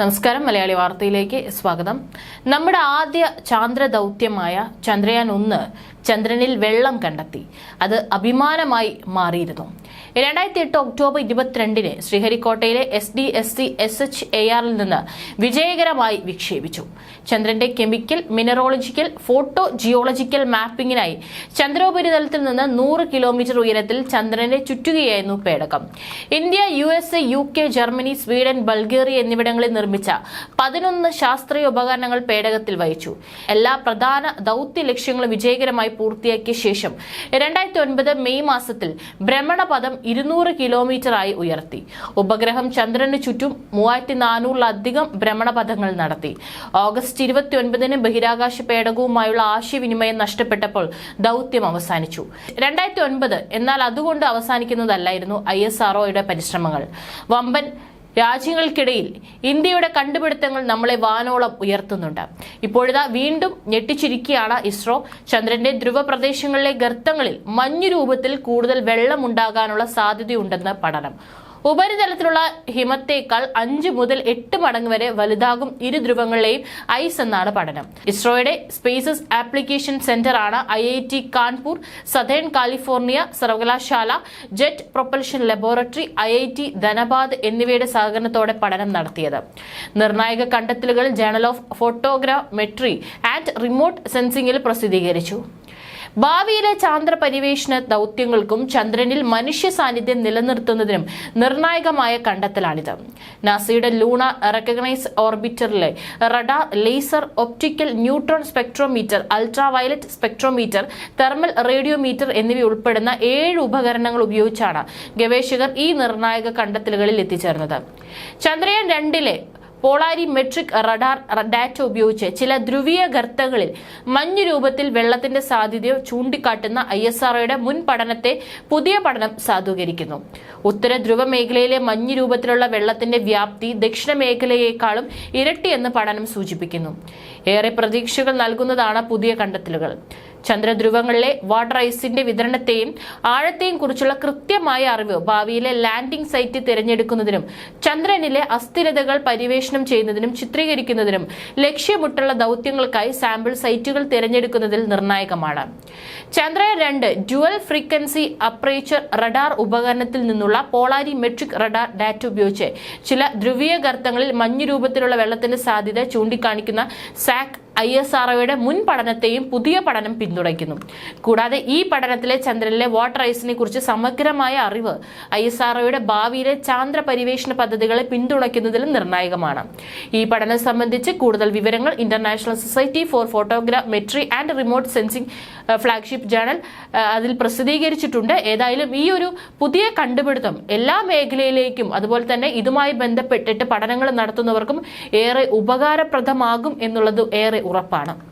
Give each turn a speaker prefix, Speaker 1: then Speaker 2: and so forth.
Speaker 1: നമസ്കാരം മലയാളി വാർത്തയിലേക്ക് സ്വാഗതം. നമ്മുടെ ആദ്യ ചാന്ദ്ര ദൗത്യമായ ചന്ദ്രയാൻ ഒന്ന് ചന്ദ്രനിൽ വെള്ളം കണ്ടെത്തി. അത് അഭിമാനമായി മാറിയിരുന്നു. രണ്ടായിരത്തി എട്ട് ഒക്ടോബർ ഇരുപത്തിരണ്ടിന് ശ്രീഹരിക്കോട്ടയിലെ S D S C S H A ആറിൽ നിന്ന് വിജയകരമായി വിക്ഷേപിച്ചു. ചന്ദ്രന്റെ കെമിക്കൽ മിനറോളജിക്കൽ ഫോട്ടോ ജിയോളജിക്കൽ മാപ്പിംഗിനായി ചന്ദ്രോപരിതലത്തിൽ നിന്ന് നൂറ് കിലോമീറ്റർ ഉയരത്തിൽ ചന്ദ്രനെ ചുറ്റുകയായിരുന്നു പേടകം. India U S U K Germany Sweden Bulgaria എന്നിവിടങ്ങളിൽ നിർമ്മിച്ച പതിനൊന്ന് ശാസ്ത്രീയ ഉപകരണങ്ങൾ പേടകത്തിൽ വഹിച്ചു. എല്ലാ പ്രധാന ദൗത്യ ലക്ഷ്യങ്ങളും വിജയകരമായി പൂർത്തിയാക്കിയ ശേഷം രണ്ടായിരത്തി ഒൻപത് മെയ് മാസത്തിൽ ഭ്രമണപഥം ഇരുന്നൂറ് കിലോമീറ്ററായി ഉയർത്തി. ഉപഗ്രഹം ചന്ദ്രന് ചുറ്റും മൂവായിരത്തി നാനൂറിലധികം ഭ്രമണപഥങ്ങൾ നടത്തി. ഓഗസ്റ്റ് ഇരുപത്തി ഒൻപതിന് ബഹിരാകാശ പേടകവുമായുള്ള ആശയവിനിമയം നഷ്ടപ്പെട്ടപ്പോൾ ദൗത്യം അവസാനിച്ചു. രണ്ടായിരത്തി ഒൻപത് എന്നാൽ അതുകൊണ്ട് അവസാനിക്കുന്നതല്ലായിരുന്നു ഐ എസ് ആർഒയുടെ പരിശ്രമങ്ങൾ. വമ്പൻ രാജ്യങ്ങൾക്കിടയിൽ ഇന്ത്യയുടെ കണ്ടുപിടുത്തങ്ങൾ നമ്മളെ വാനോളം ഉയർത്തുന്നുണ്ട്. ഇപ്പോഴിതാ വീണ്ടും ഞെട്ടിച്ചിരിക്കുകയാണ് ഇസ്രോ. ചന്ദ്രന്റെ ധ്രുവ പ്രദേശങ്ങളിലെ ഗർത്തങ്ങളിൽ മഞ്ഞു രൂപത്തിൽ കൂടുതൽ വെള്ളമുണ്ടാകാനുള്ള സാധ്യതയുണ്ടെന്ന് പഠനം. ഉപരിതലത്തിലുള്ള ഹിമത്തേക്കാൾ അഞ്ച് മുതൽ എട്ട് മടങ്ങ് വരെ വലുതാകും ഇരു ധ്രുവങ്ങളിലെയും ഐസ് എന്നാണ് പഠനം. ഇസ്രോയുടെ സ്പേസസ് ആപ്ലിക്കേഷൻ സെന്റർ ആണ് I I T Kanpur southern California സർവകലാശാല jet propulsion laboratory I I T Dhanbad എന്നിവയുടെ സഹകരണത്തോടെ പഠനം നടത്തിയത്. നിർണായക കണ്ടെത്തലുകൾ journal of photogrammetry and remote സെൻസിംഗിൽ പ്രസിദ്ധീകരിച്ചു. ഭാവിയിലെ ചാന്ദ്ര പരിവേഷണ ദൗത്യങ്ങൾക്കും ചന്ദ്രനിൽ മനുഷ്യ സാന്നിധ്യം നിലനിർത്തുന്നതിനും നിർണായകമായ കണ്ടെത്തലാണിത്. നാസയുടെ luna recognise ഓർബിറ്ററിലെ radar laser optical neutron spectrometer ultraviolet spectrometer thermal radiometer എന്നിവ ഉൾപ്പെടുന്ന ഏഴ് ഉപകരണങ്ങൾ ഉപയോഗിച്ചാണ് ഗവേഷകർ ഈ നിർണായക കണ്ടെത്തലുകളിൽ എത്തിച്ചേർന്നത്. ചന്ദ്രയാൻ രണ്ടിലെ പോളാരി മെട്രിക് റഡാർ ഡാറ്റ ഉപയോഗിച്ച് ചില ധ്രുവീയ ഗർത്തകളിൽ മഞ്ഞ് രൂപത്തിൽ വെള്ളത്തിന്റെ സാധ്യതയോ ചൂണ്ടിക്കാട്ടുന്ന ഐ എസ് ആർഒയുടെ മുൻ പഠനത്തെ പുതിയ പഠനം സാധൂകരിക്കുന്നു. ഉത്തര ധ്രുവ മേഖലയിലെ മഞ്ഞ് രൂപത്തിലുള്ള വെള്ളത്തിന്റെ വ്യാപ്തി ദക്ഷിണ മേഖലയേക്കാളും ഇരട്ടിയെന്ന് പഠനം സൂചിപ്പിക്കുന്നു. ഏറെ പ്രതീക്ഷകൾ നൽകുന്നതാണ് പുതിയ കണ്ടെത്തലുകൾ. ചന്ദ്രധ്രുവങ്ങളിലെ വാട്ടർ ഐസിന്റെ വിതരണത്തെയും ആഴത്തെയും കുറിച്ചുള്ള കൃത്യമായ അറിവ് ഭാവിയിലെ ലാൻഡിംഗ് സൈറ്റ് തിരഞ്ഞെടുക്കുന്നതിനും ചന്ദ്രനിലെ അസ്ഥിരതകൾ പര്യവേഷണം ചെയ്യുന്നതിനും ചിത്രീകരിക്കുന്നതിനും ലക്ഷ്യമിട്ടുള്ള ദൗത്യങ്ങൾക്കായി സാമ്പിൾ സൈറ്റുകൾ തിരഞ്ഞെടുക്കുന്നതിൽ നിർണായകമാണ്. ചന്ദ്രയാൻ രണ്ട് ഡ്യുവൽ ഫ്രീക്വൻസി അപ്രേച്ചർ റഡാർ ഉപകരണത്തിൽ നിന്നുള്ള പോളാരി മെട്രിക് റഡാർ ഡാറ്റ ഉപയോഗിച്ച് ചില ധ്രുവീയ ഗർത്തങ്ങളിൽ മഞ്ഞ് രൂപത്തിലുള്ള വെള്ളത്തിന്റെ സാധ്യത ചൂണ്ടിക്കാണിക്കുന്ന sack ഐ എസ് ആർ ഒയുടെ മുൻ പഠനത്തെയും പുതിയ പഠനം പിന്തുണയ്ക്കുന്നു. കൂടാതെ ഈ പഠനത്തിലെ ചന്ദ്രനിലെ വാട്ടർ ഐസിനെ കുറിച്ച് സമഗ്രമായ അറിവ് ഐ എസ് ആർ ഒയുടെ ഭാവിയിലെ ചാന്ദ്ര പരിവേഷണ പദ്ധതികളെ പിന്തുണയ്ക്കുന്നതിലും നിർണായകമാണ്. ഈ പഠനം സംബന്ധിച്ച് കൂടുതൽ വിവരങ്ങൾ international society for photogrammetry and remote sensing flagship journal അതിൽ പ്രസിദ്ധീകരിച്ചിട്ടുണ്ട്. ഏതായാലും ഈ ഒരു പുതിയ കണ്ടുപിടുത്തം എല്ലാ മേഖലയിലേക്കും അതുപോലെ തന്നെ ഇതുമായി ബന്ധപ്പെട്ടിട്ട് പഠനങ്ങൾ നടത്തുന്നവർക്കും ഏറെ ഉപകാരപ്രദമാകും എന്നുള്ളത് ഏറെ ഉറപ്പാണ്.